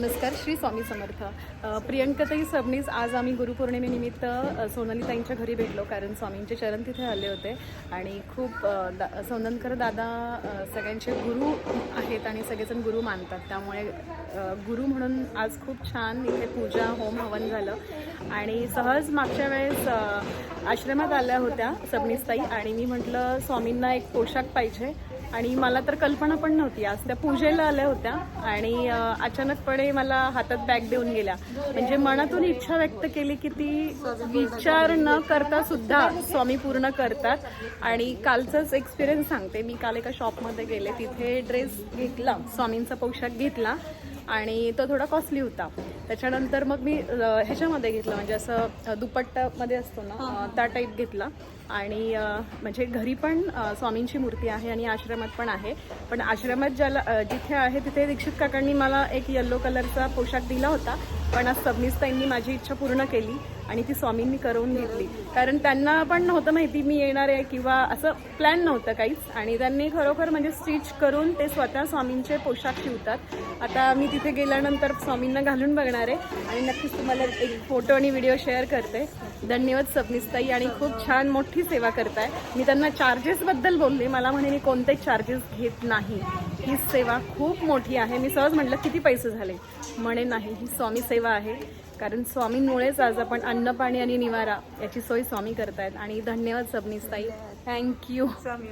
नमस्कार श्री स्वामी समर्थ. प्रियंकाताई सबनीस आज आम्ही गुरुपौर्णिमेनिमित्त सोनालीताईंच्या घरी भेटलो कारण स्वामींचे चरण तिथे आले होते. आणि खूप दा सोनंदकर दादा सगळ्यांचे गुरु आहेत आणि सगळेजण गुरु मानतात. त्यामुळे गुरु म्हणून आज खूप छान इथे पूजा होम हवन झालं. आणि सहज मागच्या वेळेस आश्रमात आल्या होत्या सबनीसताई. आणि मी म्हटलं स्वामींना एक पोशाख पाहिजे. आणि मला तर कल्पना पण नव्हती. आज त्या पूजेला आल्या होत्या आणि अचानकपणे मला हातात बॅग देऊन गेल्या. म्हणजे मनातून इच्छा व्यक्त केली की ती विचार न करता सुद्धा स्वामी पूर्ण करतात. आणि कालचाच एक्सपिरियन्स सांगते. मी काल एका शॉपमध्ये गेले. तिथे ड्रेस घेतला. स्वामींचा पोशाख घेतला. आणि तो थोडा कॉस्टली होता. त्याच्यानंतर मग मी ह्याच्यामध्ये घेतलं. म्हणजे असं दुपट्टामध्ये असतो ना त्या टाईप घेतला. आणि म्हणजे घरी पण स्वामींची मूर्ती आहे आणि आश्रमात पण आहे. पण आश्रमात ज्याला जिथे आहे तिथे दीक्षित काकांनी मला एक येल्लो कलरचा पोशाख दिला होता. पण आज सबनीसताईंनी माझी इच्छा पूर्ण केली. आणि ती स्वामींनी करून घेतली. कारण त्यांना पण नव्हतं माहिती मी येणार आहे किंवा असं प्लॅन नव्हतं काहीच. आणि त्यांनी खरोखर म्हणजे स्टिच करून ते स्वतः स्वामींचे पोशाख शिवतात. आता मी तिथे गेल्यानंतर स्वामींना घालून बघणार आहे. आणि नक्कीच तुम्हाला एक फोटो आणि व्हिडिओ शेअर करते. धन्यवाद सबनीसताई आणि खूप छान मोठी सेवा करताय. मी त्यांना चार्जेसबद्दल बोलले. मला म्हणे मी कोणतेच चार्जेस घेत नाही. ही सेवा खूप मोठी आहे. मी सहज म्हटलं किती पैसे झाले? म्हणे नाही ही स्वामी सेवा आहे. कारण स्वामींमुळेच आज आपण अन्न पाणी आणि निवारा याची सोय स्वामी करतायत. आणि धन्यवाद सबनीसताई. थँक्यू स्वामी